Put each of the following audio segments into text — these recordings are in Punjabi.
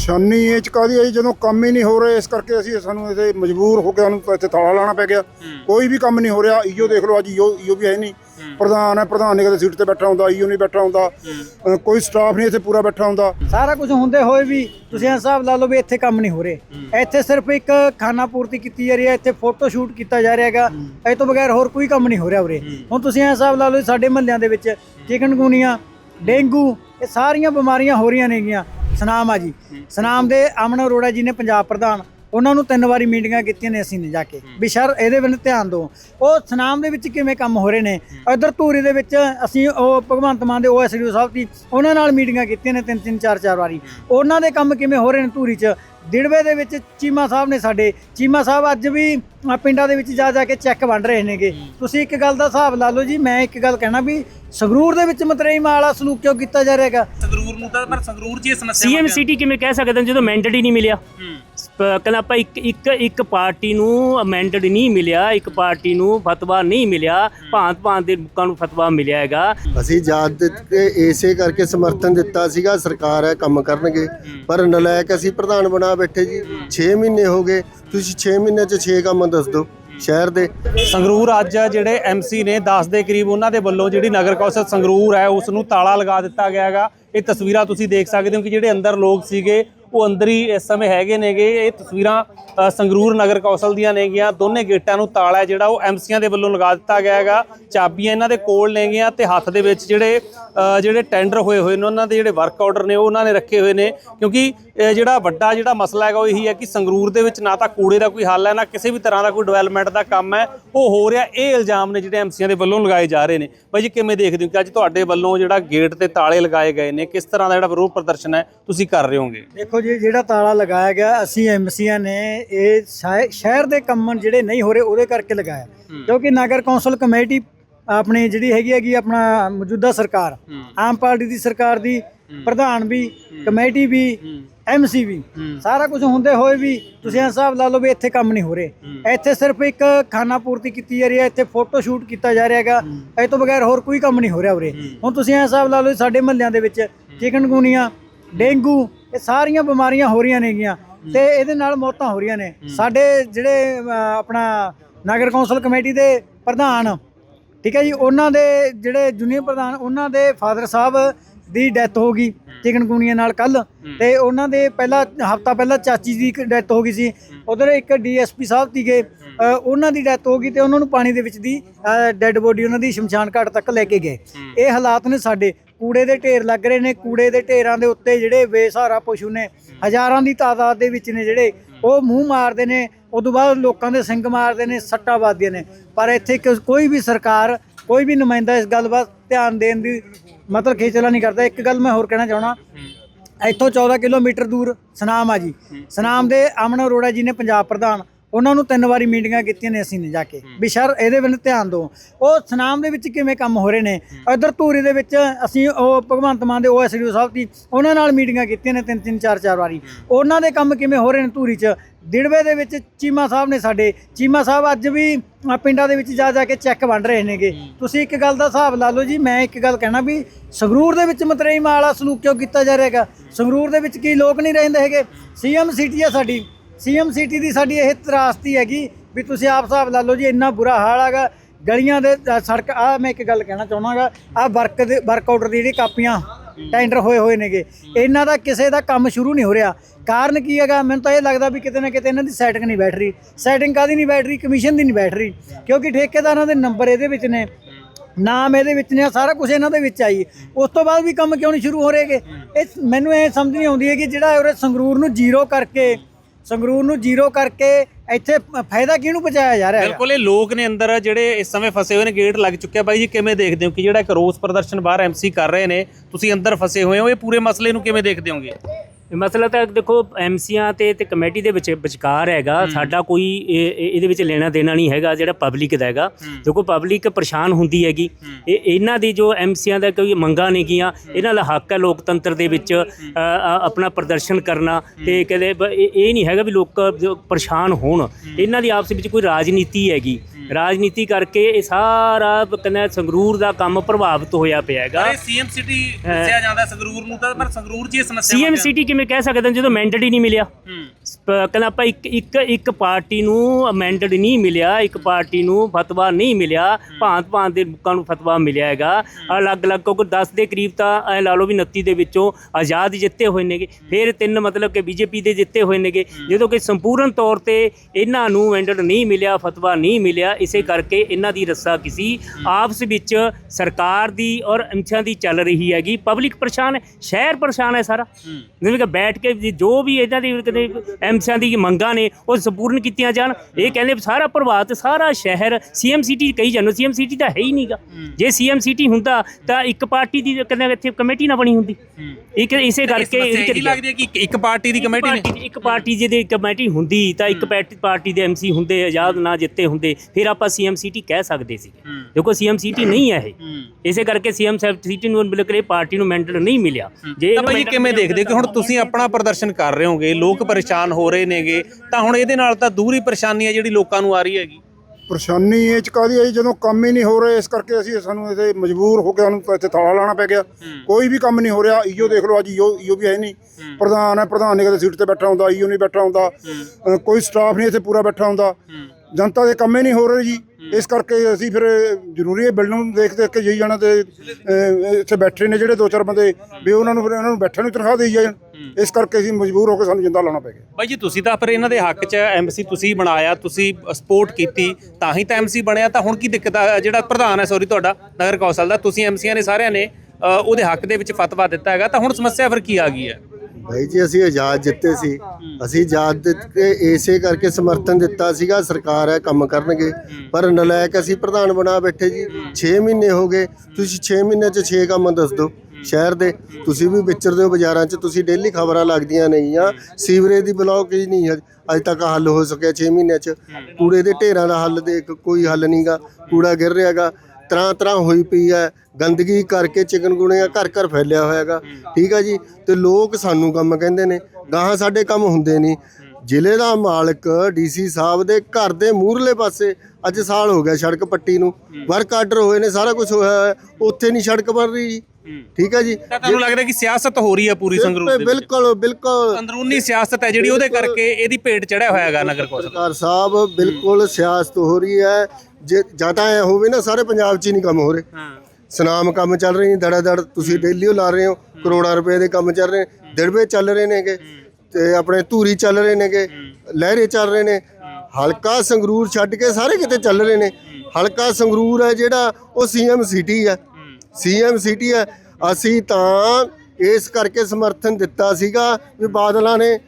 ਪਰੇਸ਼ਾਨੀ ਇਹ ਚ ਕਾਦੀ ਆਈ ਜਦੋਂ ਕੰਮ ਹੀ ਨਹੀਂ ਹੋ ਰਿਹਾ ਇਸ ਕਰਕੇ ਅਸੀਂ ਸਾਨੂੰ ਇਥੇ ਮਜਬੂਰ ਹੋ ਕੇ ਸਾਨੂੰ ਇੱਥੇ ਥਾਲਾ ਲਾਣਾ ਪੈ ਗਿਆ। ਕੋਈ ਵੀ ਕੰਮ ਨਹੀਂ ਹੋ ਰਿਹਾ ਈਓ ਦੇਖ ਲਓ ਅੱਜ ਈਓ ਈਓ ਵੀ ਹੈ ਨਹੀਂ। ਪ੍ਰਧਾਨ ਹੈ ਪ੍ਰਧਾਨ ਨੇ ਕਦੇ ਸੀਟ ਤੇ ਬੈਠਾ ਹੁੰਦਾ ਈਓ ਨਹੀਂ ਬੈਠਾ ਹੁੰਦਾ। ਕੋਈ ਸਟਾਫ ਨਹੀਂ ਇੱਥੇ ਪੂਰਾ ਬੈਠਾ ਹੁੰਦਾ। ਸਾਰਾ ਕੁਝ ਹੁੰਦੇ ਹੋਏ ਵੀ ਤੁਸੀਂ ਇਹ ਹਿਸਾਬ ਲਾ ਲਓ ਵੀ ਇੱਥੇ ਕੰਮ ਨਹੀਂ ਹੋ ਰਹੇ। ਇੱਥੇ ਸਿਰਫ ਇੱਕ ਖਾਣਾ ਪੂਰਤੀ ਕੀਤੀ ਜਾ ਰਹੀ ਹੈ ਇੱਥੇ ਫੋਟੋ ਸ਼ੂਟ ਕੀਤਾ ਜਾ ਰਿਹਾ ਹੈਗਾ। ਇਹ ਤੋਂ ਬਗੈਰ ਹੋਰ ਕੋਈ ਕੰਮ ਨਹੀਂ ਹੋ ਰਿਹਾ ਉਰੇ। ਹੁਣ ਤੁਸੀਂ ਇਹ ਹਿਸਾਬ ਲਾ ਲਓ ਸਾਡੇ ਮਹੱਲਿਆਂ ਦੇ ਵਿੱਚ ਚਿਕਨਗੁਨੀਆ ਡੇਂਗੂ ਇਹ ਸਾਰੀਆਂ ਬਿਮਾਰੀਆਂ ਹੋ ਰਹੀਆਂ ਨੇਗੀਆਂ। ਸਨਾਮ ਆ ਜੀ। ਸਨਾਮ ਦੇ ਅਮਨ ਅਰੋੜਾ ਜੀ ਨੇ ਪੰਜਾਬ ਪ੍ਰਧਾਨ ਉਹਨਾਂ ਨੂੰ ਤਿੰਨ ਵਾਰੀ ਮੀਟਿੰਗਾਂ ਕੀਤੀਆਂ ਨੇ ਅਸੀਂ ਨੇ ਜਾ ਕੇ। ਵੀ ਸ਼ਰ ਇਹਦੇ ਵੱਲ ਧਿਆਨ ਦਿਓ। ਉਹ ਸਨਾਮ ਦੇ ਵਿੱਚ ਕਿਵੇਂ ਕੰਮ ਹੋ ਰਹੇ ਨੇ? ਇਧਰ ਧੂਰੀ ਦੇ ਵਿੱਚ ਅਸੀਂ ਉਹ ਭਗਵੰਤ ਮਾਨ ਦੇ ਓਐਸਡੀਓ ਸਾਹਿਬ ਸੀ ਉਹਨਾਂ ਨਾਲ ਮੀਟਿੰਗਾਂ ਕੀਤੀਆਂ ਨੇ ਤਿੰਨ ਤਿੰਨ ਚਾਰ ਚਾਰ ਵਾਰੀ। ਉਹਨਾਂ ਦੇ ਕੰਮ ਕਿਵੇਂ ਹੋ ਰਹੇ ਨੇ ਧੂਰੀ 'ਚ? ਦਿੜਵੇ ਦੇ ਵਿੱਚ ਚੀਮਾ ਸਾਹਿਬ ਨੇ ਸਾਡੇ ਚੀਮਾ ਸਾਹਿਬ ਅੱਜ ਵੀ ਪਿੰਡਾਂ ਦੇ ਵਿੱਚ ਜਾ ਜਾ ਕੇ ਚੈੱਕ ਵੰਡ ਰਹੇ ਨੇਗੇ। ਤੁਸੀਂ ਇੱਕ ਗੱਲ ਦਾ ਹਿਸਾਬ ਲਾ ਲਓ ਜੀ ਮੈਂ ਇੱਕ ਗੱਲ ਕਹਿਣਾ ਵੀ ਸੰਗਰੂਰ ਦੇ ਵਿੱਚ ਮਤਰੇਈ ਵਾਲਾ ਸਲੂਕ ਕਿਉਂ ਕੀਤਾ ਜਾ ਰਿਹਾ ਹੈਗਾ ਸੰਗਰੂਰ ਨੂੰ ਤਾਂ ਪਰ ਸੰਗਰੂਰ 'ਚ ਇਹ ਸਮੱਸਿਆ ਸੀਐਮ ਸਿਟੀ ਕਿਵੇਂ ਕਹਿ ਸਕਦੇ ਹਾਂ ਜਦੋਂ ਮੈਂਡੇਟ ਹੀ ਨਹੀਂ ਮਿਲਿਆ? ਕਹਿੰਦਾ ਆਪਾਂ ਇੱਕ ਇੱਕ ਇੱਕ ਪਾਰਟੀ ਨੂੰ ਅਮੈਂਡਡ ਨਹੀਂ ਮਿਲਿਆ ਇੱਕ ਪਾਰਟੀ ਨੂੰ ਫਤਵਾ ਨਹੀਂ ਮਿਲਿਆ ਭਾਂਤ ਭਾਂਤ ਦੇ ਲੋਕਾਂ ਨੂੰ ਫਤਵਾ ਮਿਲਿਆ ਹੈਗਾ। ਅਸੀਂ ਜਾਤ ਕੇ ਇਸੇ ਕਰਕੇ ਸਮਰਥਨ ਦਿੱਤਾ ਸੀਗਾ ਸਰਕਾਰ ਹੈ ਕੰਮ ਕਰਨਗੇ। ਪਰ ਨਲਾਇਕ ਅਸੀਂ ਪ੍ਰਧਾਨ ਬਣਾ ਬੈਠੇ ਜੀ 6 ਮਹੀਨੇ ਹੋ ਗਏ ਤੁਸੀਂ 6 ਮਹੀਨੇ ਚ 6 ਕੰਮ ਦੱਸ ਦਿਓ ਸ਼ਹਿਰ ਦੇ। ਸੰਗਰੂਰ ਅੱਜ ਜਿਹੜੇ ਐਮਸੀ ਨੇ 10 ਦੇ ਕਰੀਬ ਉਹਨਾਂ ਦੇ ਵੱਲੋਂ ਜਿਹੜੀ ਨਗਰ ਕੌਂਸਲ ਸੰਗਰੂਰ ਹੈ ਉਸ ਨੂੰ ਤਾਲਾ ਲਗਾ ਦਿੱਤਾ ਗਿਆ ਹੈਗਾ। ਇਹ ਤਸਵੀਰਾਂ ਤੁਸੀਂ ਦੇਖ ਸਕਦੇ ਹੋ ਕਿ ਜਿਹੜੇ ਅੰਦਰ ਲੋਕ ਸੀਗੇ ਉਹ ਅੰਦਰ ਹੀ ਇਸ ਸਮੇਂ ਹੈਗੇ ਨੇਗੇ। ਇਹ ਤਸਵੀਰਾਂ ਸੰਗਰੂਰ ਨਗਰ ਕੌਂਸਲ ਦੀਆਂ ਨੇਗੀਆਂ। ਦੋਨੇ ਗੇਟਾਂ ਨੂੰ ਤਾਲਾ ਜਿਹੜਾ ਉਹ ਐਮਸੀਆਂ ਦੇ ਵੱਲੋਂ ਲਗਾ ਦਿੱਤਾ ਗਿਆ ਹੈਗਾ। ਚਾਬੀਆਂ ਇਹਨਾਂ ਦੇ ਕੋਲ ਨੇਗੀਆਂ ਤੇ ਹੱਥ ਦੇ ਵਿੱਚ ਜਿਹੜੇ ਜਿਹੜੇ ਟੈਂਡਰ ਹੋਏ ਹੋਏ ਨੇ, ਉਹਨਾਂ ਦੇ ਜਿਹੜੇ ਵਰਕ ਆਰਡਰ ਨੇ, ਉਹ ਉਹਨਾਂ ਨੇ ਰੱਖੇ ਹੋਏ ਨੇ। ਕਿਉਂਕਿ ਜਿਹੜਾ ਵੱਡਾ ਜਿਹੜਾ ਮਸਲਾ ਹੈਗਾ, ਉਹ ਇਹੀ ਹੈ ਕਿ ਸੰਗਰੂਰ ਦੇ ਵਿੱਚ ਨਾ ਤਾਂ ਕੂੜੇ ਦਾ ਕੋਈ ਹੱਲ ਹੈ, ਨਾ ਕਿਸੇ ਵੀ ਤਰ੍ਹਾਂ ਦਾ ਕੋਈ ਡਿਵੈਲਪਮੈਂਟ ਦਾ ਕੰਮ ਹੈ। ਉਹ ਹੋ ਰਿਹਾ, ਇਹ ਇਲਜ਼ਾਮ ਨੇ ਜਿਹੜੇ ਐਮਸੀਆਂ ਦੇ ਵੱਲੋਂ ਲਗਾਏ ਜਾ ਰਹੇ ਨੇ। ਬਾਈ ਜੀ, ਕਿਵੇਂ ਦੇਖਦੇ ਹੋ ਕਿ ਅੱਜ ਤੁਹਾਡੇ ਵੱਲੋਂ ਜਿਹੜਾ ਗੇਟ ਤੇ ਤਾਲੇ ਲਗਾਏ ਗਏ ਨੇ, ਕਿਸ ਤਰ੍ਹਾਂ ਦਾ ਜਿਹੜਾ ਵਿਰੋਧ ਪ੍ਰਦਰਸ਼ਨ ਹੈ, ਤੁਸੀਂ ਕਰ ਰਹੇ ਹੋਗੇ ਦੇਖੋ ਜੀ ਜਿਹੜਾ ਤਾਲਾ ਲਗਾਇਆ ਗਿਆ ਅਸੀਂ ਐਮਸੀਆਂ ਨੇ ਇਹ ਸ਼ਹਿ- ਸ਼ਹਿਰ ਦੇ ਕੰਮ ਜਿਹੜੇ ਨਹੀਂ ਹੋ ਰਹੇ ਉਹਦੇ ਕਰਕੇ ਲਗਾਇਆ। ਕਿਉਂਕਿ ਨਗਰ ਕੌਂਸਲ ਕਮੇਟੀ ਆਪਣੀ ਜਿਹੜੀ ਹੈਗੀ ਹੈਗੀ ਆਪਣਾ ਮੌਜੂਦਾ ਸਰਕਾਰ ਆਮ ਪਾਰਟੀ ਦੀ ਸਰਕਾਰ ਦੀ ਪ੍ਰਧਾਨ ਵੀ ਕਮੇਟੀ ਵੀ ਐਮਸੀ ਵੀ ਸਾਰਾ ਕੁਝ ਹੁੰਦੇ ਹੋਏ ਵੀ ਤੁਸੀਂ ਹਿਸਾਬ ਲਾ ਲਓ ਵੀ ਇੱਥੇ ਕੰਮ ਨਹੀਂ ਹੋ ਰਹੇ। ਇੱਥੇ ਸਿਰਫ ਇੱਕ ਖਾਣਾ ਪੂਰਤੀ ਕੀਤੀ ਜਾ ਰਹੀ ਹੈ ਇੱਥੇ ਫੋਟੋ ਸ਼ੂਟ ਕੀਤਾ ਜਾ ਰਿਹਾ ਹੈਗਾ। ਇਹ ਤੋਂ ਬਗੈਰ ਹੋਰ ਕੋਈ ਕੰਮ ਨਹੀਂ ਹੋ ਰਿਹਾ ਉਰੇ। ਹੁਣ ਤੁਸੀਂ ਹਿਸਾਬ ਲਾ ਲਓ ਸਾਡੇ ਮਹੱਲਿਆਂ ਦੇ ਵਿੱਚ ਚਿਕਨਗੁਨੀਆ ਡੇਂਗੂ ਇਹ ਸਾਰੀਆਂ ਬਿਮਾਰੀਆਂ ਹੋ ਰਹੀਆਂ ਨੇਗੀਆਂ ਤੇ ਇਹਦੇ ਨਾਲ ਮੌਤਾਂ ਹੋ ਰਹੀਆਂ ਨੇ। ਸਾਡੇ ਜਿਹੜੇ ਆਪਣਾ ਨਗਰ ਕੌਂਸਲ ਕਮੇਟੀ ਦੇ ਪ੍ਰਧਾਨ ਠੀਕ ਹੈ ਜੀ ਉਹਨਾਂ ਦੇ ਜਿਹੜੇ ਜੂਨੀਅਰ ਪ੍ਰਧਾਨ ਉਹਨਾਂ ਦੇ ਫਾਦਰ ਸਾਹਿਬ ਦੀ ਡੈਥ ਹੋ ਗਈ ਚਿਕਨਗੁਨੀਆ ਨਾਲ ਕੱਲ ਤੇ ਉਹਨਾਂ ਦੇ ਪਹਿਲਾਂ ਹਫਤਾ ਪਹਿਲਾਂ ਚਾਚੀ ਦੀ ਡੈਥ ਹੋ ਗਈ ਸੀ। ਉਧਰ ਇੱਕ ਡੀਐਸਪੀ ਸਾਹਿਬ ਸੀਗੇ ਅਹ, ਉਹਨਾਂ ਦੀ ਡੈਥ ਹੋ ਗਈ ਤੇ ਉਹਨਾਂ ਨੂੰ ਪਾਣੀ ਦੇ ਵਿੱਚ ਦੀ ਡੈੱਡ ਬੋਡੀ ਉਹਨਾਂ ਦੀ ਸ਼ਮਸ਼ਾਨ ਘਾਟ ਤੱਕ ਲੈ ਕੇ ਗਏ। ਇਹ ਹਾਲਾਤ ਨੇ ਸਾਡੇ। ਕੂੜੇ ਦੇ ਢੇਰ ਲੱਗ ਰਹੇ ਨੇ ਕੂੜੇ ਦੇ ਢੇਰਾਂ ਦੇ ਉੱਤੇ ਜਿਹੜੇ ਬੇਸਹਾਰਾ ਪਸ਼ੂ ਨੇ ਹਜ਼ਾਰਾਂ ਦੀ ਤਾਦਾਦ ਦੇ ਵਿੱਚ ਨੇ ਜਿਹੜੇ ਉਹ ਮੂੰਹ ਮਾਰਦੇ ਨੇ ਉਦੋਂ ਬਾਅਦ ਲੋਕਾਂ ਦੇ ਸਿੰਘ ਮਾਰਦੇ ਨੇ ਸੱਟਾਂ ਵੱਜਦੀਆਂ ਨੇ। ਪਰ ਇੱਥੇ ਕੋਈ ਵੀ ਸਰਕਾਰ ਕੋਈ ਵੀ ਨੁਮਾਇੰਦਾ ਇਸ ਗੱਲ ਵੱਲ ਧਿਆਨ ਦੇਣ ਦੀ ਮਤਲਬ ਖੇਚਲਾ ਨਹੀਂ ਕਰਦਾ। ਇੱਕ ਗੱਲ ਮੈਂ ਹੋਰ ਕਹਿਣਾ ਚਾਹਣਾ ਇੱਥੋਂ 14 ਕਿਲੋਮੀਟਰ ਦੂਰ ਸਨਾਮ ਆ ਜੀ। ਸਨਾਮ ਦੇ ਅਮਨ ਅਰੋੜਾ ਜੀ ਨੇ ਪੰਜਾਬ ਪ੍ਰਧਾਨ ਉਹਨਾਂ ਨੂੰ ਤਿੰਨ ਵਾਰੀ ਮੀਟਿੰਗਾਂ ਕੀਤੀਆਂ ਨੇ ਅਸੀਂ ਨੇ ਜਾ ਕੇ। ਵੀ ਸ਼ਰ ਇਹਦੇ ਵੱਲ ਧਿਆਨ ਦਿਓ। ਉਹ ਸਨਾਮ ਦੇ ਵਿੱਚ ਕਿਵੇਂ ਕੰਮ ਹੋ ਰਹੇ ਨੇ? ਇਧਰ ਧੂਰੀ ਦੇ ਵਿੱਚ ਅਸੀਂ ਉਹ ਭਗਵੰਤ ਮਾਨ ਦੇ ਓਐਸਡੀਓ ਸਾਹਿਬ ਸੀ ਉਹਨਾਂ ਨਾਲ ਮੀਟਿੰਗਾਂ ਕੀਤੀਆਂ ਨੇ ਤਿੰਨ ਤਿੰਨ ਚਾਰ ਚਾਰ ਵਾਰੀ ਉਹਨਾਂ ਦੇ ਕੰਮ ਕਿਵੇਂ ਹੋ ਰਹੇ ਨੇ ਧੂਰੀ 'ਚ? ਦਿੜਵੇ ਦੇ ਵਿੱਚ ਚੀਮਾ ਸਾਹਿਬ ਨੇ ਸਾਡੇ। ਚੀਮਾ ਸਾਹਿਬ ਅੱਜ ਵੀ ਪਿੰਡਾਂ ਦੇ ਵਿੱਚ ਜਾ ਜਾ ਕੇ ਚੈੱਕ ਵੰਡ ਰਹੇ ਨੇਗੇ। ਤੁਸੀਂ ਇੱਕ ਗੱਲ ਦਾ ਹਿਸਾਬ ਲਾ ਲਓ ਜੀ ਮੈਂ ਇੱਕ ਗੱਲ ਕਹਿਣਾ ਵੀ ਸੰਗਰੂਰ ਦੇ ਵਿੱਚ ਮਤਰੇਈ ਵਾਲਾ ਸਲੂਕ ਕਿਉਂ ਕੀਤਾ ਜਾ ਰਿਹਾ ਹੈਗਾ? ਸੰਗਰੂਰ ਦੇ ਵਿੱਚ ਕੀ ਲੋਕ ਨਹੀਂ ਰਹਿੰਦੇ ਹੈਗੇ? ਸੀਐਮ ਸਿਟੀ ਆ ਸਾਡੀ। ਸੀਐਮ ਸਿਟੀ ਦੀ ਸਾਡੀ ਇਹ ਤਰਾਸਤੀ ਹੈਗੀ ਵੀ ਤੁਸੀਂ ਆਪ ਹਿਸਾਬ ਲਾ ਲਓ ਜੀ ਇੰਨਾ ਬੁਰਾ ਹਾਲ ਹੈਗਾ। ਗਲੀਆਂ ਦੇ ਅ, ਸੜਕ ਆ ਮੈਂ ਇੱਕ ਗੱਲ ਕਹਿਣਾ ਚਾਹੁੰਦਾਗਾ ਆ ਵਰਕ ਦੇ ਵਰਕ ਆਰਡਰ ਦੀ ਜਿਹੜੀ ਕਾਪੀਆਂ ਟੈਂਡਰ ਹੋਏ ਹੋਏ ਨੇਗੇ ਇਹਨਾਂ ਦਾ ਕਿਸੇ ਦਾ ਕੰਮ ਸ਼ੁਰੂ ਨਹੀਂ ਹੋ ਰਿਹਾ। ਕਾਰਨ ਕੀ ਹੈਗਾ? ਮੈਨੂੰ ਤਾਂ ਇਹ ਲੱਗਦਾ ਵੀ ਕਿਤੇ ਨਾ ਕਿਤੇ ਇਹਨਾਂ ਦੀ ਸੈਟਿੰਗ ਨਹੀਂ ਬੈਠ ਰਹੀ। ਸੈਟਿੰਗ ਕਾਦੀ ਨਹੀਂ ਬੈਠ ਰਹੀ? ਕਮਿਸ਼ਨ ਦੀ ਨਹੀਂ ਬੈਠ ਰਹੀ। ਕਿਉਂਕਿ ਠੇਕੇਦਾਰਾਂ ਦੇ ਨੰਬਰ ਇਹਦੇ ਵਿੱਚ ਨੇ ਨਾਮ ਇਹਦੇ ਵਿੱਚ ਨੇ ਸਾਰਾ ਕੁਝ ਇਹਨਾਂ ਦੇ ਵਿੱਚ ਆਈ। ਉਸ ਤੋਂ ਬਾਅਦ ਵੀ ਕੰਮ ਕਿਉਂ ਨਹੀਂ ਸ਼ੁਰੂ ਹੋ ਰਹੇਗੇ? ਇਹ ਮੈਨੂੰ ਇਹ ਸਮਝ ਨਹੀਂ ਆਉਂਦੀ ਹੈ ਕਿ ਜਿਹੜਾ ਉਰੇ ਸੰਗਰੂਰ ਨੂੰ ਜ਼ੀਰੋ ਕਰਕੇ ਸੰਗਰੂਰ ਨੂੰ ਜ਼ੀਰੋ ਕਰਕੇ ਇੱਥੇ ਫਾਇਦਾ ਕਿਹਨੂੰ ਪਹੁੰਚਾਇਆ ਜਾ ਰਿਹਾ ਹੈ ਬਿਲਕੁਲ, ਇਹ ਲੋਕ ਨੇ ਅੰਦਰ ਜਿਹੜੇ ਇਸ ਸਮੇਂ ਫਸੇ ਹੋਏ ਨੇ ਗੇਟ ਲੱਗ ਚੁੱਕਿਆ। ਬਾਈ ਜੀ, ਕਿਵੇਂ ਦੇਖਦੇ ਹੋ ਕਿ ਜਿਹੜਾ ਇੱਕ ਰੋਸ ਪ੍ਰਦਰਸ਼ਨ ਬਾਹਰ ਐਮਸੀ ਕਰ ਰਹੇ ਨੇ, ਤੁਸੀਂ ਅੰਦਰ ਫਸੇ ਹੋਏ ਹੋ, ਇਹ ਪੂਰੇ ਮਸਲੇ ਨੂੰ ਕਿਵੇਂ ਦੇਖਦੇ ਹੋਗੇ? ਮਸਲਾ ਤਾਂ ਦੇਖੋ ਐਮਸੀਆਂ ਤੇ ਤੇ ਕਮੇਟੀ ਦੇ ਵਿੱਚ ਵਿਚਕਾਰ ਹੈਗਾ। ਸਾਡਾ ਕੋਈ ਇਹ- ਇਹ- ਇਹਦੇ ਵਿੱਚ ਲੈਣਾ ਦੇਣਾ ਨਹੀਂ ਹੈਗਾ ਜਿਹੜਾ ਪਬਲਿਕ ਦਾ ਹੈਗਾ। ਦੇਖੋ ਪਬਲਿਕ ਪਰੇਸ਼ਾਨ ਹੁੰਦੀ ਹੈਗੀ। ਇਹ ਇਹਨਾਂ ਦੀ ਜੋ ਐਮਸੀਆਂ ਦਾ ਕੋਈ ਮੰਗਾਂ ਨੇਗੀਆਂ ਇਹਨਾਂ ਦਾ ਹੱਕ ਹੈ ਲੋਕਤੰਤਰ ਦੇ ਵਿੱਚ ਆਪਣਾ ਪ੍ਰਦਰਸ਼ਨ ਕਰਨਾ ਤੇ ਕਹਿੰਦੇ ਇਹ ਨਹੀਂ ਹੈਗਾ ਵੀ ਲੋਕ ਜੋ ਪਰੇਸ਼ਾਨ ਹੋਣ। ਇਹਨਾਂ ਦੀ ਆਪਸ ਵਿੱਚ ਕੋਈ ਰਾਜਨੀਤੀ ਹੈਗੀ। ਰਾਜਨੀਤੀ ਕਰਕੇ ਇਹ ਸਾਰਾ ਕਹਿੰਦਾ ਸੰਗਰੂਰ ਦਾ ਕੰਮ ਪ੍ਰਭਾਵਿਤ ਹੋਇਆ ਪਿਆ ਹੈਗਾ। ਅਰੇ ਸੀਐਮ ਸਿਟੀ ਦੱਸਿਆ ਜਾਂਦਾ ਸੰਗਰੂਰ ਨੂੰ ਤਾਂ ਪਰ ਸੰਗਰੂਰ ਇਹ ਸਮੱਸਿਆ ਸੀਐਮ ਸਿਟੀ ਕਿਵੇਂ ਕਿਵੇਂ ਕਹਿ ਸਕਦੇ ਜਦੋਂ ਮੈਂਡੇਟ ਹੀ ਨਹੀਂ ਮਿਲਿਆ। ਕਹਿੰਦਾ ਆਪਾਂ ਇੱਕ ਇੱਕ ਇੱਕ ਪਾਰਟੀ ਨੂੰ ਅਮੈਂਡਡ ਨਹੀਂ ਮਿਲਿਆ ਇੱਕ ਪਾਰਟੀ ਨੂੰ ਫਤਵਾ ਨਹੀਂ ਮਿਲਿਆ ਭਾਂਤ ਭਾਂਤ ਦੇ ਲੋਕਾਂ ਨੂੰ ਫਤਵਾ ਮਿਲਿਆ ਹੈਗਾ। ਅਲੱਗ-ਅਲੱਗ ਕਿਉਂਕਿ 10 ਦੇ ਕਰੀਬ ਤਾਂ ਐ ਲਾ ਲਓ ਵੀ 29 ਦੇ ਵਿੱਚੋਂ ਆਜ਼ਾਦ ਜਿੱਤੇ ਹੋਏ ਨੇਗੇ। ਫਿਰ ਤਿੰਨ ਮਤਲਬ ਕਿ ਬੀਜੇਪੀ ਦੇ ਜਿੱਤੇ ਹੋਏ ਨੇਗੇ। ਜਦੋਂ ਕਿ ਸੰਪੂਰਨ ਤੌਰ ਤੇ ਇਹਨਾਂ ਨੂੰ ਅਮੈਂਡਡ ਨਹੀਂ ਮਿਲਿਆ ਫਤਵਾ ਨਹੀਂ ਮਿਲਿਆ ਇਸੇ ਕਰਕੇ ਇਹਨਾਂ ਦੀ ਰੱਸਾ ਕਿਸੀ ਆਪਸ ਵਿੱਚ ਸਰਕਾਰ ਦੀ ਔਰ ਅੰਸ਼ਾਂ ਦੀ ਚੱਲ ਰਹੀ ਹੈਗੀ। ਪਬਲਿਕ ਪਰੇਸ਼ਾਨ ਹੈ ਸ਼ਹਿਰ ਪਰੇਸ਼ਾਨ ਹੈ ਸਾਰਾ। ਜਿਵੇਂ ਕਿ ਬੈਠ ਕੇ ਜੋ ਵੀ ਇਹਨਾਂ ਦੀ ਕਹਿੰਦੇ ਐਮਸੀਆਂ ਦੀ ਮੰਗਾਂ ਨੇ ਉਹ ਸੰਪੂਰਨ ਕੀਤੀਆਂ ਜਾਣ। ਇਹ ਕਹਿੰਦੇ ਸਾਰਾ ਪ੍ਰਭਾਵ ਸਾਰਾ ਸ਼ਹਿਰ ਸੀਐਮ ਸਿਟੀ ਕਹੀ ਜਾਂਦੇ ਸੀਐਮ ਸਿਟੀ ਤਾਂ ਹੈ ਹੀ ਨਹੀਂਗਾ। ਜੇ ਸੀਐਮ ਸਿਟੀ ਹੁੰਦਾ ਤਾਂ ਇੱਕ ਪਾਰਟੀ ਦੀ ਕਹਿੰਦੇ ਇੱਥੇ ਕਮੇਟੀ ਨਾ ਬਣੀ ਹੁੰਦੀ। ਇੱਕ ਇਸੇ ਕਰਕੇ ਇਹ ਲੱਗਦੀ ਹੈ ਕਿ ਇੱਕ- ਪਾਰਟੀ ਦੀ ਕਮੇਟੀ ਨੇ ਇੱਕ ਪਾਰਟੀ ਜਿਹਦੀ ਕਮੇਟੀ ਹੁੰਦੀ ਤਾਂ ਇੱਕ ਪਾਰਟੀ- ਪਾਰਟੀ ਦੇ ਐਮਸੀ ਹੁੰਦੇ ਆਜ਼ਾਦ ਨਾ ਜਿੱਤੇ ਹੁੰਦੇ ਫਿਰ ਆਪਾਂ ਸੀਐਮ ਸਿਟੀ ਕਹਿ ਸਕਦੇ ਸੀ। ਦੇਖੋ ਸੀਐਮ ਸਿਟੀ ਨਹੀਂ ਹੈ ਇਹ। ਇਸੇ ਕਰਕੇ ਸੀਐਮ ਸਿਟੀ ਨੂੰ ਬਿਲਕੁਲ ਪਾਰਟੀ ਨੂੰ ਮੈਂਡੇਟ ਨਹੀਂ ਮਿਲਿਆ। ਜੇ ਭਾਈ ਕਿਵੇਂ ਦੇਖਦੇ ਕਿ ਹੁਣ ਤੁਸੀਂ ਆਪਣਾ ਪ੍ਰਦਰਸ਼ਨ ਕਰ ਰਹੇ ਹੋਗੇ ਲੋਕ ਪਰੇਸ਼ਾਨ ਹੋ ਰਹੇ ਨੇਗੇ ਤਾਂ ਹੁਣ ਇਹਦੇ ਨਾਲ ਤਾਂ ਦੂਰੀ ਪਰੇਸ਼ਾਨੀ ਹੈ ਜਿਹੜੀ ਲੋਕਾਂ ਨੂੰ ਆ ਰਹੀ ਹੈਗੀ। ਪਰੇਸ਼ਾਨੀ ਇਹ ਚ ਹੈ ਜੀ, ਜਦੋਂ ਕੰਮ ਹੀ ਨਹੀਂ ਹੋ ਰਹੇ ਇਸ ਕਰਕੇ ਅਸੀਂ ਸਾਨੂੰ ਇਥੇ ਮਜਬੂਰ ਹੋ ਕੇ ਸਾਨੂੰ ਇੱਥੇ ਥਾਲਾ ਲਾਣਾ ਪੈ ਗਿਆ। ਕੋਈ ਵੀ ਕੰਮ ਨਹੀਂ ਹੋ ਰਿਹਾ ਈਓ ਦੇਖ ਲਓ ਅੱਜ ਈਓ ਈਓ ਵੀ ਹੈ ਨਹੀਂ। ਪ੍ਰਧਾਨ ਹੈ ਪ੍ਰਧਾਨ ਨੇ ਕਦੇ ਸੀਟ ਤੇ ਬੈਠਾ ਹੁੰਦਾ ਈਓ ਨਹੀਂ ਬੈਠਾ ਹੁੰਦਾ। ਕੋਈ ਸਟਾਫ ਨਹੀਂ ਇੱਥੇ ਪੂਰਾ ਬੈਠਾ ਹੁੰਦਾ। ਜਨਤਾ ਦੇ ਕੰਮ ਨਹੀਂ ਹੋ ਰਹੇ ਜੀ। ਇਸ ਕਰਕੇ ਅਸੀਂ ਫਿਰ ਜ਼ਰੂਰੀ ਹੈ ਬਿਲਡਿੰਗ ਨੂੰ ਦੇਖ ਦੇਖ ਕੇ ਜਾਈ ਜਾਣਾ ਤੇ ਇੱਥੇ ਬੈਠੇ ਨੇ ਜਿਹੜੇ ਦੋ ਚਾਰ ਬੰਦੇ ਵੀ ਉਹਨਾਂ ਨੂੰ ਫਿਰ ਇਹਨਾਂ ਨੂੰ ਬੈਠਣ ਨੂੰ ਤਨਖਾਹ ਦੇਈ ਜਾਣ। ਇਸ ਕਰਕੇ ਅਸੀਂ ਮਜਬੂਰ ਹੋ ਕੇ ਸਾਨੂੰ ਜਿੰਦਾ ਲਾਣਾ ਪੈ ਗਿਆ। ਭਾਈ ਜੀ ਤੁਸੀਂ ਤਾਂ ਫਿਰ ਇਹਨਾਂ ਦੇ ਹੱਕ 'ਚ ਐਮਸੀ ਤੁਸੀਂ ਬਣਾਇਆ ਤੁਸੀਂ ਸਪੋਰਟ ਕੀਤੀ ਤਾਂ ਹੀ ਤਾਂ ਐਮਸੀ ਬਣਿਆ ਤਾਂ ਹੁਣ ਕੀ ਦਿੱਕਤ ਆ? ਜਿਹੜਾ ਪ੍ਰਧਾਨ ਹੈ ਸੌਰੀ ਤੁਹਾਡਾ ਨਗਰ ਕੌਂਸਲ ਦਾ ਤੁਸੀਂ ਐਮਸੀਆਂ ਨੇ ਸਾਰਿਆਂ ਨੇ ਅ, ਉਹਦੇ ਹੱਕ ਦੇ ਵਿੱਚ ਫਤਵਾ ਦਿੱਤਾ ਹੈਗਾ ਤਾਂ ਹੁਣ ਸਮੱਸਿਆ ਫਿਰ ਕੀ ਆ ਗਈ ਹੈ? ਭਾਈ ਜੀ ਅਸੀਂ ਆਜ਼ਾਦ ਜਿੱਤੇ ਸੀ। ਅਸੀਂ ਆਜ਼ਾਦ ਜਿੱਤ ਕੇ ਇਸੇ ਕਰਕੇ ਸਮਰਥਨ ਦਿੱਤਾ ਸੀਗਾ ਸਰਕਾਰ ਹੈ ਕੰਮ ਕਰਨਗੇ। ਪਰ ਨਲਾਇਕ ਅਸੀਂ ਪ੍ਰਧਾਨ ਬਣਾ ਬੈਠੇ ਜੀ। 6 ਮਹੀਨੇ ਹੋ ਗਏ। ਤੁਸੀਂ 6 ਮਹੀਨੇ ਚ 6 ਕੰਮ ਦੱਸ ਦਿਓ। ਸ਼ਹਿਰ ਦੇ ਤੁਸੀਂ ਵੀ ਵਿਚਰਦੇ ਹੋ ਬਾਜ਼ਾਰਾਂ 'ਚ ਤੁਸੀਂ ਡੇਲੀ ਖਬਰਾਂ ਲੱਗਦੀਆਂ ਨਹੀਂ ਆ ਸੀਵਰੇਜ ਦੀ ਬਲੌਕ ਹੀ ਨਹੀਂ ਹੈ। ਅਜੇ ਤੱਕ ਹੱਲ ਹੋ ਸਕਿਆ 6 ਮਹੀਨਿਆਂ 'ਚ। ਕੂੜੇ ਦੇ ਢੇਰਾਂ ਦਾ ਹੱਲ ਦੇ ਕੋਈ ਹੱਲ ਨਹੀਂਗਾ ਕੂੜਾ ਗਿਰ ਰਿਹਾਗਾ। ਤਰ੍ਹਾਂ ਤਰ੍ਹਾਂ ਹੋਈ ਪਈ ਹੈ। ਗੰਦਗੀ ਕਰਕੇ ਚਿਕਨਗੁਣੀਆ ਘਰ ਘਰ ਫੈਲਿਆ ਹੋਇਆਗਾ। ਠੀਕ ਹੈ ਜੀ? ਤੇ ਲੋਕ ਸਾਨੂੰ ਕੰਮ ਕਹਿੰਦੇ ਨੇ। ਗਾਹਾਂ ਸਾਡੇ ਕੰਮ ਹੁੰਦੇ ਨਹੀਂ। ਜ਼ਿਲ੍ਹੇ ਦਾ ਮਾਲਕ ਡੀਸੀ ਸਾਹਿਬ ਦੇ ਘਰ ਦੇ ਮੂਹਰਲੇ ਪਾਸੇ ਅੱਜ ਸਾਲ ਹੋ ਗਿਆ ਸੜਕ ਪੱਟੀ ਨੂੰ। ਵਰਕ ਆਰਡਰ ਹੋਏ ਨੇ ਸਾਰਾ ਕੁਝ ਹੋਇਆ ਹੈ ਉੱਥੇ ਨਹੀਂ ਸੜਕ ਬਣ ਰਹੀ ਜੀ। ਠੀਕ ਹੈ ਜੀ? ਤਾਂ ਤੁਹਾਨੂੰ ਲੱਗਦਾ ਕਿ ਸਿਆਸਤ ਹੋ ਰਹੀ ਹੈ ਪੂਰੀ ਸੰਗਰੂਰ ਦੇ ਵਿੱਚ? ਬਿਲਕੁਲ ਬਿਲਕੁਲ। ਅੰਦਰੂਨੀ ਸਿਆਸਤ ਹੈ ਜਿਹੜੀ ਉਹਦੇ ਕਰਕੇ ਇਹਦੀ ਭੇਟ ਚੜਿਆ ਹੋਇਆ ਹੈਗਾ ਨਗਰ ਕੌਂਸਲ। ਸਰਕਾਰ ਸਾਹਿਬ ਬਿਲਕੁਲ ਸਿਆਸਤ ਹੋ ਰਹੀ ਹੈ। ਜੇ ਜ਼ਿਆਦਾ ਐ ਹੋਵੇ ਨਾ ਸਾਰੇ ਪੰਜਾਬ 'ਚ ਹੀ ਨਹੀਂ ਕੰਮ ਹੋ ਰਹੇ। ਹਾਂ। ਸੁਨਾਮ ਕੰਮ ਚੱਲ ਰਹੇ ਨੇ ਦੜਾ ਦੜ ਤੁਸੀਂ ਡੇਲੀ ਉਹ ਲਾ ਰਹੇ ਹੋ ਕਰੋੜਾਂ ਰੁਪਏ ਦੇ ਕੰਮ ਚੱਲ ਰਹੇ ਦਿੜਵੇ ਚੱਲ ਰਹੇ ਨੇਗੇ। ਤੇ ਆਪਣੇ ਧੂਰੀ ਚੱਲ ਰਹੇ ਨੇਗੇ ਲਹਿਰੇ ਚੱਲ ਰਹੇ ਨੇ। ਹਲਕਾ ਸੰਗਰੂਰ ਛੱਡ ਕੇ ਸਾਰੇ ਕਿਤੇ ਚੱਲ ਰਹੇ ਨੇ। ਹਲਕਾ ਸੰਗਰੂਰ ਹੈ ਜਿਹੜਾ ਉਹ ਸੀਐਮ ਸਿਟੀ ਹੈ। ਸੀਐਮ ਸਿਟੀ ਹੈ। ਅਸੀਂ ਤਾਂ ਇਸ ਕਰਕੇ ਸਮਰਥਨ ਦਿੱਤਾ ਸੀਗਾ ਵੀ ਬਾਦਲਾਂ ਨੇ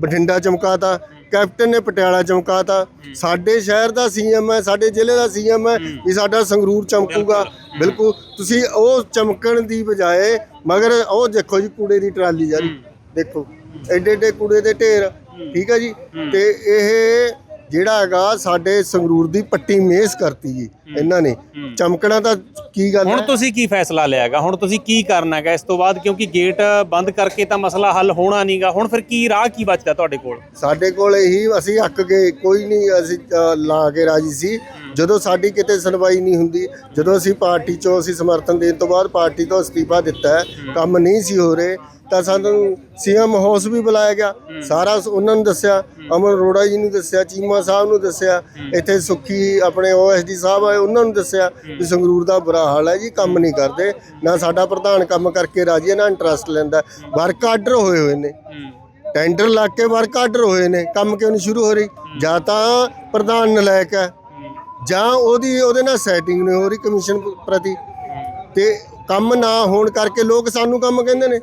ਬਠਿੰਡਾ ਚਮਕਾਤਾ ਕੈਪਟਨ ਨੇ ਪਟਿਆਲਾ ਚਮਕਾਤਾ। ਸਾਡੇ ਸ਼ਹਿਰ ਦਾ ਸੀਐਮ ਹੈ ਸਾਡੇ ਜ਼ਿਲ੍ਹੇ ਦਾ ਸੀਐਮ ਹੈ ਵੀ ਸਾਡਾ ਸੰਗਰੂਰ ਚਮਕੂਗਾ। ਬਿਲਕੁਲ। ਤੁਸੀਂ ਉਹ ਚਮਕਣ ਦੀ ਬਜਾਏ ਮਗਰ ਉਹ ਦੇਖੋ ਜੀ ਕੂੜੇ ਦੀ ਟਰਾਲੀ ਜਾ ਰਹੀ ਦੇਖੋ ਐਡੇ ਐਡੇ ਕੂੜੇ ਦੇ ਢੇਰ ਠੀਕ ਹੈ ਜੀ? ਤੇ ਇਹ ਜਿਹੜਾ ਹੈਗਾ ਸਾਡੇ ਸੰਗਰੂਰ ਦੀ ਪੱਟੀ ਮੇਸ ਕਰਤੀ ਜੀ ਇਹਨਾਂ ਨੇ। ਚਮਕਣਾ ਤਾਂ ਕੀ ਗੱਲ ਹੁਣ ਹੈ? ਤੁਸੀਂ ਕੀ ਫੈਸਲਾ ਲਿਆ ਹੈਗਾ? ਹੁਣ ਤੁਸੀਂ ਕੀ ਕਰਨਾ ਹੈਗਾ? ਇਸ ਤੋਂ ਬਾਅਦ ਕਿਉਂਕਿ ਗੇਟ ਬੰਦ ਕਰਕੇ ਤਾਂ ਮਸਲਾ ਹੱਲ ਹੋਣਾ ਨਹੀਂਗਾ ਹੁਣ ਫਿਰ ਕੀ ਰਾਹ ਕੀ ਬਚਦਾ ਤੁਹਾਡੇ ਕੋਲ? ਸਾਡੇ ਕੋਲ ਇਹੀ ਅਸੀਂ ਅੱਕ ਗਏ ਕੋਈ ਨਹੀਂ ਅਸੀਂ ਅ, ਲਾ ਕੇ ਰਾਜੀ ਸੀ। ਜਦੋਂ ਸਾਡੀ ਕਿਤੇ ਸੁਣਵਾਈ ਨਹੀਂ ਹੁੰਦੀ ਜਦੋਂ ਅਸੀਂ ਪਾਰਟੀ ਚੋਂ ਅਸੀਂ ਸਮਰਥਨ ਦੇਣ ਤੋਂ ਬਾਅਦ ਪਾਰਟੀ ਤੋਂ ਅਸਤੀਫਾ ਦਿੱਤਾ ਹੈ। ਕੰਮ ਨਹੀਂ ਸੀ ਹੋ ਰਹੇ ਤਾਂ ਸਾਨੂੰ ਸੀਐਮ ਹਾਊਸ ਵੀ ਬੁਲਾਇਆ ਗਿਆ। ਸਾਰਾ ਉਹਨਾਂ ਨੂੰ ਦੱਸਿਆ ਅਮਨ ਅਰੋੜਾ ਜੀ ਨੂੰ ਦੱਸਿਆ ਚੀਮਾ ਸਾਹਿਬ ਨੂੰ ਦੱਸਿਆ ਇੱਥੇ ਸੁੱਖੀ ਆਪਣੇ ਓਐਸਡੀ ਸਾਹਿਬ ਆਏ ਉਹਨਾਂ ਨੂੰ ਦੱਸਿਆ ਵੀ ਸੰਗਰੂਰ ਦਾ ਬੁਰਾ ਹਾਲ ਹੈ ਜੀ ਕੰਮ ਨਹੀਂ ਕਰਦੇ ਨਾ ਸਾਡਾ ਪ੍ਰਧਾਨ ਕੰਮ ਕਰਕੇ ਰਾਜੀ ਹੈ ਨਾ ਇੰਟਰਸਟ ਲੈਂਦਾ ਵਰਕ ਆਰਡਰ ਹੋਏ ਹੋਏ ਨੇ। ਟੈਂਡਰ ਲੱਗ ਕੇ ਵਰਕ ਆਰਡਰ ਹੋਏ ਨੇ ਕੰਮ ਕਿਉਂ ਨਹੀਂ ਸ਼ੁਰੂ ਹੋ ਰਹੀ? ਜਾਂ ਤਾਂ ਪ੍ਰਧਾਨ ਨਲਾਇਕ ਹੈ ਜਾਂ ਉਹਦੀ ਉਹਦੇ ਨਾਲ ਸੈਟਿੰਗ ਨਹੀਂ ਹੋ ਰਹੀ ਕਮਿਸ਼ਨ ਪ੍ਰਤੀ ਤੇ ਕੰਮ ਨਾ ਹੋਣ ਕਰਕੇ ਲੋਕ ਸਾਨੂੰ ਕੰਮ ਕਹਿੰਦੇ ਨੇ।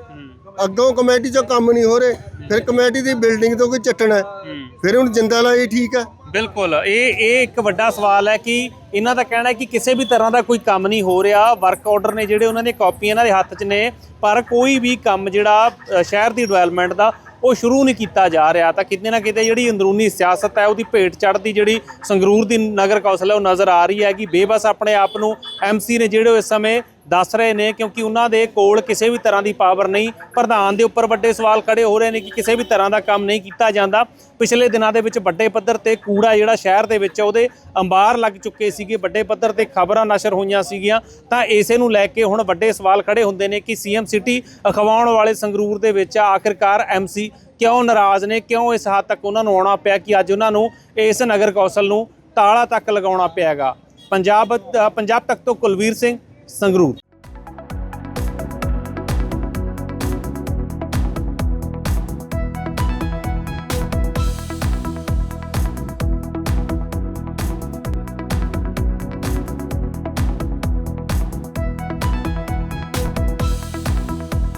ਅੱਗੋਂ ਕਮੇਟੀ ਚੋਂ ਕੰਮ ਨਹੀਂ ਹੋ ਰਹੇ ਫਿਰ ਕਮੇਟੀ ਦੀ ਬਿਲਡਿੰਗ ਤੋਂ ਕੋਈ ਚੱਟਣਾ। ਫਿਰ ਹੁਣ ਜਿੰਦਾ ਲਾਈ ਠੀਕ ਹੈ। ਬਿਲਕੁਲ ਇਹ ਇਹ ਇੱਕ ਵੱਡਾ ਸਵਾਲ ਹੈ ਕਿ ਇਹਨਾਂ ਦਾ ਕਹਿਣਾ ਹੈ ਕਿ ਕਿਸੇ ਵੀ ਤਰ੍ਹਾਂ ਦਾ ਕੋਈ ਕੰਮ ਨਹੀਂ ਹੋ ਰਿਹਾ ਵਰਕ ਆਰਡਰ ਨੇ ਜਿਹੜੇ ਉਹਨਾਂ ਦੀਆਂ ਕਾਪੀਆਂ ਇਹਨਾਂ ਦੇ ਹੱਥ 'ਚ ਨੇ ਪਰ ਕੋਈ ਵੀ ਕੰਮ ਜਿਹੜਾ ਸ਼ਹਿਰ ਦੀ ਡਿਵੈਲਪਮੈਂਟ ਦਾ ਉਹ ਸ਼ੁਰੂ ਨਹੀਂ ਕੀਤਾ ਜਾ ਰਿਹਾ। ਤਾਂ ਕਿਤੇ ਨਾ ਕਿਤੇ ਜਿਹੜੀ ਅੰਦਰੂਨੀ ਸਿਆਸਤ ਹੈ ਉਹਦੀ ਭੇਟ ਚੜ੍ਹਦੀ ਜਿਹੜੀ ਸੰਗਰੂਰ ਦੀ ਨਗਰ ਕੌਂਸਲ ਹੈ ਉਹ ਨਜ਼ਰ ਆ ਰਹੀ ਹੈ ਕਿ ਬੇਬਸ ਆਪਣੇ ਆਪ ਨੂੰ ਐਮਸੀ ਨੇ ਜਿਹੜੇ ਇਸ ਸਮੇਂ ਦੱਸ ਰਹੇ ਨੇ ਕਿਉਂਕਿ ਉਹਨਾਂ ਦੇ ਕੋਲ ਕਿਸੇ ਵੀ ਤਰ੍ਹਾਂ ਦੀ ਪਾਵਰ ਨਹੀਂ। ਪ੍ਰਧਾਨ ਦੇ ਉੱਪਰ ਵੱਡੇ ਸਵਾਲ ਖੜੇ ਹੋ ਰਹੇ ਨੇ ਕਿ ਕਿਸੇ ਵੀ ਤਰ੍ਹਾਂ ਦਾ ਕੰਮ ਨਹੀਂ ਕੀਤਾ ਜਾਂਦਾ। ਪਿਛਲੇ ਦਿਨਾਂ ਦੇ ਵਿੱਚ ਵੱਡੇ ਪੱਧਰ ਤੇ ਕੂੜਾ ਜਿਹੜਾ ਸ਼ਹਿਰ ਦੇ ਵਿੱਚ ਉਹਦੇ ਅੰਬਾਰ ਲੱਗ ਚੁੱਕੇ ਸੀਗੇ। ਵੱਡੇ ਪੱਧਰ ਤੇ ਖਬਰਾਂ ਨਸ਼ਰ ਹੋਈਆਂ ਸੀਗੀਆਂ। ਤਾਂ ਇਸੇ ਨੂੰ ਲੈ ਕੇ ਹੁਣ ਵੱਡੇ ਸਵਾਲ ਖੜੇ ਹੁੰਦੇ ਨੇ ਕਿ ਸੀਐਮ ਸਿਟੀ ਅਖਵਾਉਣ ਵਾਲੇ ਸੰਗਰੂਰ ਦੇ ਵਿੱਚ ਆਖਿਰਕਾਰ ਐਮਸੀ ਕਿਉਂ ਨਾਰਾਜ਼ ਨੇ? ਕਿਉਂ ਇਸ ਹੱਦ ਤੱਕ ਉਹਨਾਂ ਨੂੰ ਆਉਣਾ ਪਿਆ ਕਿ ਅੱਜ ਉਹਨਾਂ ਨੂੰ ਇਸ ਨਗਰ ਕੌਂਸਲ ਨੂੰ ਤਾਲਾ ਤੱਕ ਲਗਾਉਣਾ ਪਿਆਗਾ? ਪੰਜਾਬ ਪੰਜਾਬ ਤੱਕ ਤੋਂ ਕੁਲਵੀਰ ਸਿੰਘ ਸੰਗਰੂਰ